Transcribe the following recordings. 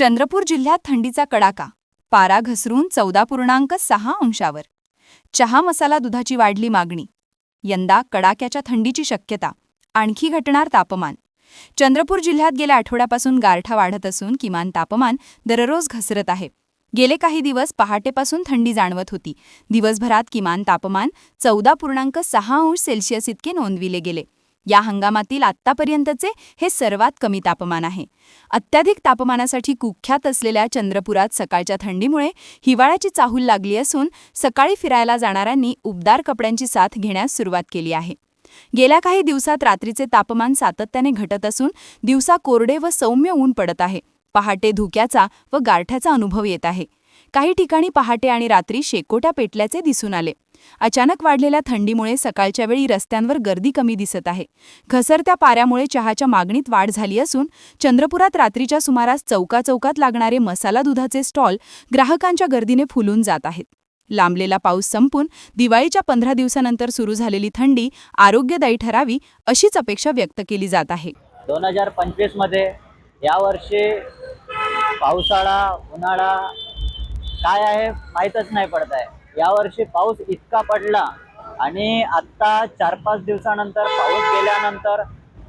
चंद्रपूर जिल्ह्यात थंडीचा कडाका. पारा घसरून चौदा पूर्णांक सहा अंशावर. चहा मसाला दुधाची वाढली मागणी. यंदा कडाक्याच्या थंडीची शक्यता. आणखी घटणार तापमान. चंद्रपूर जिल्ह्यात गेल्या आठवड्यापासून गारठा वाढत असून किमान तापमान दररोज घसरत आहे. गेले काही दिवस पहाटेपासून थंडी जाणवत होती. दिवसभरात किमान तापमान चौदा पूर्णांक सहा अंश सेल्सिअस इतके नोंदविले गेले. या हंगामातील आत्तापर्यंतचे हे सर्वात कमी तापमान आहे. अत्याधिक तापमानासाठी कुख्यात असलेल्या चंद्रपुरात सकाळच्या थंडीमुळे हिवाळ्याची चाहूल लागली असून सकाळी फिरायला जाणाऱ्यांनी उबदार कपड्यांची साथ घेण्यास सुरुवात केली आहे. गेल्या काही दिवसात रात्रीचे तापमान सातत्याने घटत असून दिवसा कोरडे व सौम्य ऊन पडत आहे. पहाटे धुक्याचा व गारठ्याचा अनुभव येत आहे. काही ठिकाणी पहाटे आणि रात्री शेकोट्या पेटल्याचे दिसून आले. अचानक वाढलेल्या थंडीमुळे सकाळच्या वेळी रस्त्यांवर गर्दी कमी दिसत आहे. घसरत्या पाऱ्यामुळे चहाच्या मागणीत वाढ झाली असून चंद्रपुरात रात्रीच्या सुमारास चौका चौकात लागणारे मसाला दुधाचे स्टॉल ग्राहकांच्या गर्दीने फुलून जात आहेत. लांबलेला पाऊस संपून दिवाळीच्या पंधरा दिवसानंतर सुरू झालेली थंडी आरोग्यदायी ठरावी अशीच अपेक्षा व्यक्त केली जात आहे. दोन हजार पंचवीसमध्ये यावर्षी पावसाळा उन्हाळा काय आहे माहीतच नाही पडत आहे. यावर्षी पाऊस इतका पडला आणि आत्ता चार पाच दिवसानंतर पाऊस गेल्यानंतर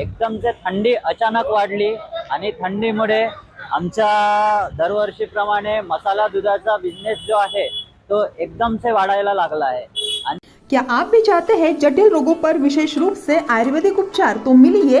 एकदम ते थंडी अचानक वाढली आणि थंडीमुळे आमच्या दरवर्षीप्रमाणे मसाला दुधाचा बिझनेस जो आहे तो एकदम से वाढायला लागला आहे. आणि क्या आप भी चाहते हैं जटिल रोगों पर विशेष रूप से आयुर्वेदिक उपचार तो मिलिए